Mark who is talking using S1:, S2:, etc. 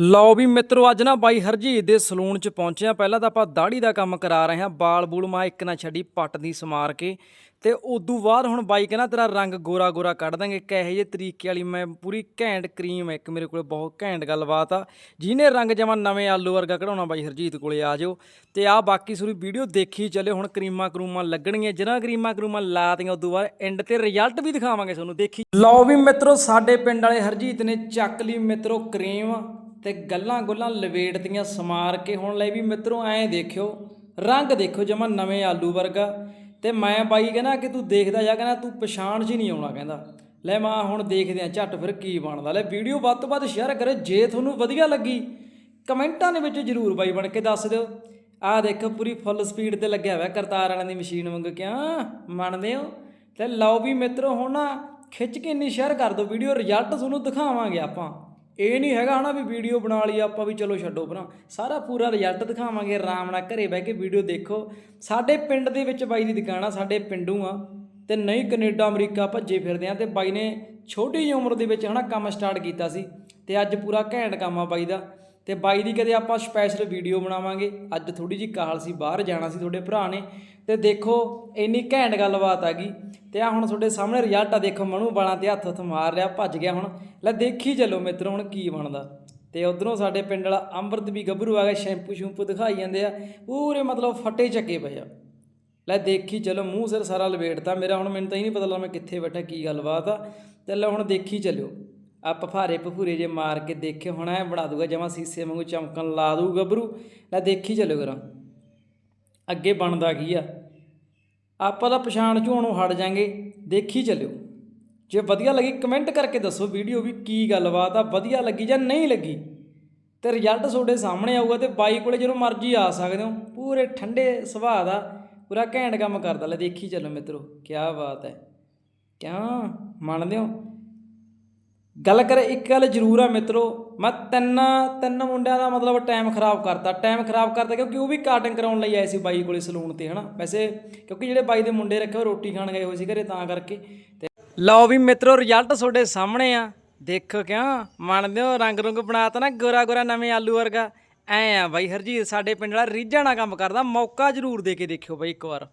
S1: ਲਓ ਵੀ ਮਿੱਤਰੋ, ਅੱਜ ਨਾ ਬਾਈ ਹਰਜੀਤ ਦੇ ਸਲੂਨ 'ਚ ਪਹੁੰਚਿਆ ਪਹਿਲਾਂ ਤਾਂ ਆਪਾਂ ਦਾੜੀ ਦਾ ਕੰਮ ਕਰਾ ਰਹੇ ਹਾਂ। ਬਾਲ ਬੂਲ ਮਾ ਇੱਕ ਨਾ ਛੱਡੀ, ਪੱਟ ਦੀ ਸਮਾਰ ਕੇ। ਤੇ ਉਦੋਂ ਬਾਅਦ ਹੁਣ ਬਾਈ ਕਹਿੰਦਾ, ਤੇਰਾ ਰੰਗ ਗੋਰਾ ਗੋਰਾ ਕੱਢ ਦਾਂਗੇ। ਕਹੇ ਜੇ ਤਰੀਕੇ ਵਾਲੀ, ਮੈਂ ਪੂਰੀ ਘੈਂਟ ਕਰੀਮ ਇੱਕ ਮੇਰੇ ਕੋਲੇ, ਬਹੁਤ ਘੈਂਟ ਗੱਲਬਾਤ ਆ। ਜਿਹਨੇ ਰੰਗ ਜਮਾ ਨਵੇਂ ਆਲੂ ਵਰਗਾ ਕਢਾਉਣਾ ਬਾਈ ਹਰਜੀਤ ਕੋਲੇ ਆ ਜਾਓ। ਤੇ ਆ ਬਾਕੀ ਸੂਰੀ ਵੀਡੀਓ ਦੇਖੀ ਚੱਲੇ ਹੁਣ ਕਰੀਮਾਂ ਕਰੂਮਾਂ ਲੱਗਣਗੀਆਂ। ਜਿਹਨਾਂ ਕਰੀਮਾਂ ਕਰੂਮਾਂ ਲਾਤੀਆਂ, ਉਦੋਂ ਬਾਅਦ ਐਂਡ ਤੇ ਰਿਜ਼ਲਟ ਵੀ ਦਿਖਾਵਾਂਗੇ ਤੁਹਾਨੂੰ। ਦੇਖੀ ਲਓ ਵੀ ਮਿੱਤਰੋ, ਸਾਡੇ ਪਿੰਡ ਵਾਲੇ ਹਰਜੀਤ ਨੇ ਚੱਕ ਲਈ ਮਿੱਤਰੋ ਕਰੀਮ। ਤੇ ਗੱਲਾਂ ਗੁੱਲਾਂ ਲਵੇੜਤੀਆਂ ਸਮਾਰ ਕੇ ਹੁਣ ਲੈ ਵੀ ਮਿੱਤਰੋ ਐਂ ਦੇਖਿਓ, ਰੰਗ ਦੇਖੋ ਜਮਾ ਨਵੇਂ ਆਲੂ ਵਰਗਾ। ਤੇ ਮੈਂ ਬਾਈ ਕਹਿੰਦਾ ਕਿ ਤੂੰ ਦੇਖਦਾ ਜਾ, ਕਹਿੰਦਾ ਤੂੰ ਪਛਾਣ 'ਚ ਹੀ ਨਹੀਂ ਆਉਣਾ ਕਹਿੰਦਾ। ਲੈ ਮਾਂ ਹੁਣ ਦੇਖਦੇ ਆ ਝੱਟ ਫਿਰ ਕੀ ਬਣਦਾ। ਲੈ ਵੀਡੀਓ ਵੱਧ ਤੋਂ ਵੱਧ ਸ਼ੇਅਰ ਕਰਿਓ, ਜੇ ਤੁਹਾਨੂੰ ਵਧੀਆ ਲੱਗੀ, ਕਮੈਂਟਾਂ ਦੇ ਵਿੱਚ ਜਰੂਰ ਬਾਈ ਬਣ ਕੇ ਦੱਸ ਦਿਓ। ਆਹ ਦੇਖੋ ਪੂਰੀ ਫੁੱਲ ਸਪੀਡ ਤੇ ਲੱਗਿਆ ਹੋਇਆ ਕਰਤਾਰ ਵਾਲਿਆਂ ਦੀ ਮਸ਼ੀਨ ਵਾਂਗੂ ਕਿਉਂ ਮੰਨਦੇ ਹੋ? ਤੇ ਲਓ ਵੀ ਮਿੱਤਰੋ ਹੁਣ ਨਾ ਖਿੱਚ ਕੇ ਇੰਨੀ ਸ਼ੇਅਰ ਕਰ ਦਿਓ, ਵੀਡੀਓ ਰਿਜ਼ਲਟ ਤੁਹਾਨੂੰ ਦਿਖਾਵਾਂਗੇ ਆਪਾਂ। ਇਹ ਨਹੀਂ ਹੈਗਾ ਹਨਾ ਵੀ ਵੀਡੀਓ ਬਣਾ ਲਈ ਆਪਾਂ ਵੀ ਚਲੋ ਛੱਡੋ ਭਰਾ। ਸਾਰਾ ਪੂਰਾ ਰਿਜ਼ਲਟ ਦਿਖਾਵਾਂਗੇ, ਆਰਾਮ ਨਾਲ ਘਰੇ ਬਹਿ ਕੇ ਵੀਡੀਓ ਦੇਖੋ। ਸਾਡੇ ਪਿੰਡ ਦੇ ਵਿੱਚ ਬਾਈ ਦੀ ਦੁਕਾਨ ਆ, ਸਾਡੇ ਪਿੰਡੂ ਆ। ਤੇ ਨਹੀਂ ਕੈਨੇਡਾ, ਅਮਰੀਕਾ ਭੱਜੇ ਫਿਰਦੇ ਆ ਤੇ ਬਾਈ ਨੇ ਛੋਟੀ ਜਿਹੀ ਉਮਰ ਦੇ ਵਿੱਚ ਹਨਾ ਕੰਮ ਸਟਾਰਟ ਕੀਤਾ ਸੀ। ਤੇ ਅੱਜ ਪੂਰਾ ਘੈਂਟ ਕੰਮ ਆ ਬਾਈ ਦਾ। ਤੇ ਬਾਈ ਦੀ ਕਦੇ ਆਪਾਂ ਸਪੈਸ਼ਲ ਵੀਡੀਓ ਬਣਾਵਾਂਗੇ। ਅੱਜ ਥੋੜੀ ਜੀ ਕਾਹਲ ਸੀ, ਬਾਹਰ ਜਾਣਾ ਸੀ ਤੁਹਾਡੇ ਭਰਾ ਨੇ। ਤੇ ਦੇਖੋ, ਇੰਨੀ ਘੈਂਟ ਗੱਲਬਾਤ ਆ ਗਈ। ਤੇ ਆ ਹੁਣ ਤੁਹਾਡੇ ਸਾਹਮਣੇ ਰਿਜ਼ਲਟ ਆ, ਦੇਖੋ ਮਨੂ ਬਾਲਾਂ ਤੇ ਹੱਥ ਹੱਥ ਮਾਰ ਰਿਹਾ ਭੱਜ ਗਿਆ ਹੁਣ। ਲੈ ਦੇਖੀ ਚੱਲੋ ਮਿੱਤਰੋ ਹੁਣ ਕੀ ਬਣਦਾ। ਤੇ ਉਧਰੋਂ ਸਾਡੇ ਪਿੰਡ ਵਾਲਾ ਅੰਮ੍ਰਿਤ ਵੀ ਗੱਭਰੂ ਆ ਗਿਆ, ਸ਼ੈਂਪੂ ਸ਼ੂੰਪੂ ਦਿਖਾਈ ਜਾਂਦੇ ਆ। ਪੂਰੇ ਮਤਲਬ ਫੱਟੇ ਚੱਕੇ ਪਏ ਆ। ਲੈ ਦੇਖੀ ਚਲੋ, ਮੂੰਹ ਸਿਰ ਸਾਰਾ ਲਵੇਟਤਾ ਮੇਰਾ, ਹੁਣ ਮੈਨੂੰ ਤਾਂ ਹੀ ਨਹੀਂ ਪਤਾ ਲੱਗਾ ਮੈਂ ਕਿੱਥੇ ਬੈਠਾ, ਕੀ ਗੱਲਬਾਤ ਆ। ਤੇ ਲੈ ਹੁਣ ਦੇਖੀ ਚੱਲਿਓ ਆ ਪਫਾਰੇ ਪਫੂਰੇ ਜੇ ਮਾਰ ਕੇ ਦੇਖੇ, ਹੁਣ ਐ ਬਣਾ ਦੂਗਾ ਜਮਾ ਸੀਸੇ ਵਾਂਗੂ ਚਮਕਣ ਲਾ ਦੂ ਗੱਭਰੂ। ਲੈ ਦੇਖੀ ਚੱਲਿਓ ਕਰਾਂ ਅੱਗੇ ਬਣਦਾ ਕੀ ਆ? ਆਪਾਂ ਤਾਂ ਪਛਾਣ ਝੋਣੋਂ ਹਟ ਜਾਾਂਗੇ, ਦੇਖੀ ਚੱਲਿਓ। ਜੇ ਵਧੀਆ ਲੱਗੀ ਕਮੈਂਟ ਕਰਕੇ ਦੱਸੋ ਵੀਡੀਓ ਵੀ ਕੀ ਗੱਲਬਾਤ ਆ, ਵਧੀਆ ਲੱਗੀ ਜਾਂ ਨਹੀਂ ਲੱਗੀ। ਤੇ ਰਿਜ਼ਲਟ ਤੁਹਾਡੇ ਸਾਹਮਣੇ ਆਊਗਾ ਤੇ ਬਾਈ ਕੋਲੇ ਜਦੋਂ ਮਰਜ਼ੀ ਆ ਸਕਦੇ ਹੋ। ਪੂਰੇ ਠੰਡੇ ਸੁਭਾਅ ਦਾ ਪੂਰਾ ਘੈਂਟ ਕੰਮ ਕਰਦਾ ਲੈ, ਦੇਖੀ ਚੱਲੋ ਮਿੱਤਰੋ ਕੀ ਬਾਤ ਹੈ। ਕਿਆ? ਮੰਨਦੇ ਹੋ? ਗੱਲ ਕਰ, ਇੱਕ ਗੱਲ ਜ਼ਰੂਰ ਆ ਮਿੱਤਰੋ, ਮੈਂ ਤਿੰਨ ਤਿੰਨ ਮੁੰਡਿਆਂ ਦਾ ਮਤਲਬ ਟਾਈਮ ਖਰਾਬ ਕਰਤਾ। ਟਾਈਮ ਖਰਾਬ ਕਰਤਾ ਕਿਉਂਕਿ ਉਹ ਵੀ ਕਾਟਿੰਗ ਕਰਾਉਣ ਲਈ ਆਏ ਸੀ ਬਾਈ ਕੋਲੇ ਸਲੂਨ ਤੇ, ਹਨਾ? ਵੈਸੇ ਕਿਉਂਕਿ ਜਿਹੜੇ ਬਾਈ ਦੇ ਮੁੰਡੇ ਰੱਖੇ, ਉਹ ਰੋਟੀ ਖਾਣ ਗਏ ਹੋਏ ਸੀ ਘਰੇ, ਤਾਂ ਕਰਕੇ। ਤੇ ਲਓ ਵੀ ਮਿੱਤਰੋ ਰਿਜ਼ਲਟ ਤੁਹਾਡੇ ਸਾਹਮਣੇ ਆ। ਦੇਖੋ ਕਿਉਂ? ਮੰਨਦੇ ਹੋ ਰੰਗ ਰੁੰਗ ਬਣਾਤਾ ਨਾ, ਗੋਰਾ ਗੋਰਾ ਨਵੇਂ ਆਲੂ ਵਰਗਾ। ਐ ਆ ਬਾਈ ਹਰਜੀਤ, ਸਾਡੇ ਪਿੰਡ ਵਾਲਾ ਰੀਝਾਂ ਨਾਲ ਕੰਮ ਕਰਦਾ, ਮੌਕਾ ਜ਼ਰੂਰ ਦੇ ਕੇ ਦੇਖਿਓ ਬਾਈ ਇੱਕ ਵਾਰ।